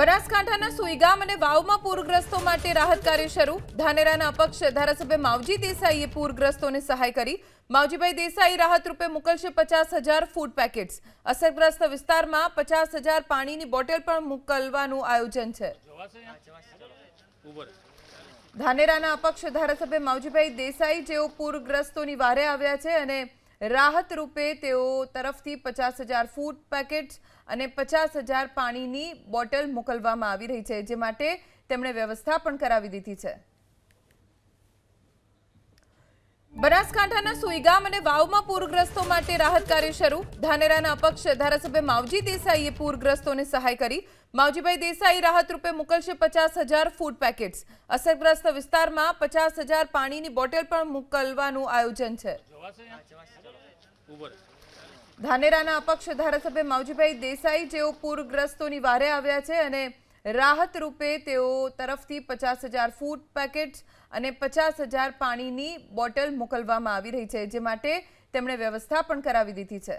બનાસકાંઠાના સુઈગામ અને વાવમાં પૂરગ્રસ્તો માટે રાહત કાર્ય શરૂ. ધાનેરાના અપક્ષ ધારાસભ્ય માવજી દેસાઈએ પૂરગ્રસ્તોને સહાય કરી. માવજીભાઈ દેસાઈ રાહત રૂપે મોકલશે પચાસ હજાર ફૂડ પેકેટ્સ અસરગ્રસ્ત વિસ્તારમાં પચાસ હજાર પાણીની બોટલ પણ મોકલવાનું આયોજન છે. ધાનેરાના અપક્ષ ધારાસભ્ય માવજીભાઈ દેસાઈ જેઓ પૂરગ્રસ્તોની વારે આવ્યા છે અને રાહત રૂપે તેઓ તરફથી પચાસ હજાર ફૂડ પેકેટ્સ અને પચાસ હજાર પાણીની બોટલ મોકલવામાં આવી રહી છે, જે માટે તેમણે વ્યવસ્થા પણ કરાવી દીધી છે. બનાસકાંઠાના સુઈગામ અને વાવમાં પૂરગ્રસ્તો માટે રાહત કાર્ય શરૂ. ધાનેરાના અપક્ષ ધારાસભ્ય માવજી દેસાઈએ પૂરગ્રસ્તોને સહાય કરી. માવજીભાઈ દેસાઈ રાહત રૂપે મોકલશે પચાસ હજાર ફૂડ પેકેટ્સ અસરગ્રસ્ત વિસ્તારમાં પચાસ હજાર પાણીની બોટલ પણ મોકલવાનું આયોજન છે. ધાનેરાના અપક્ષ ધારાસભ્ય માવજીભાઈ દેસાઈ જેઓ પૂરગ્રસ્તોની વારે આવ્યા છે અને રાહત રૂપે તેઓ તરફથી પચાસ હજાર ફૂડ પેકેટ્સ અને પચાસ હજાર પાણીની બોટલ મોકલવામાં આવી રહી છે, જે માટે તેમણે વ્યવસ્થા પણ કરાવી દીધી છે.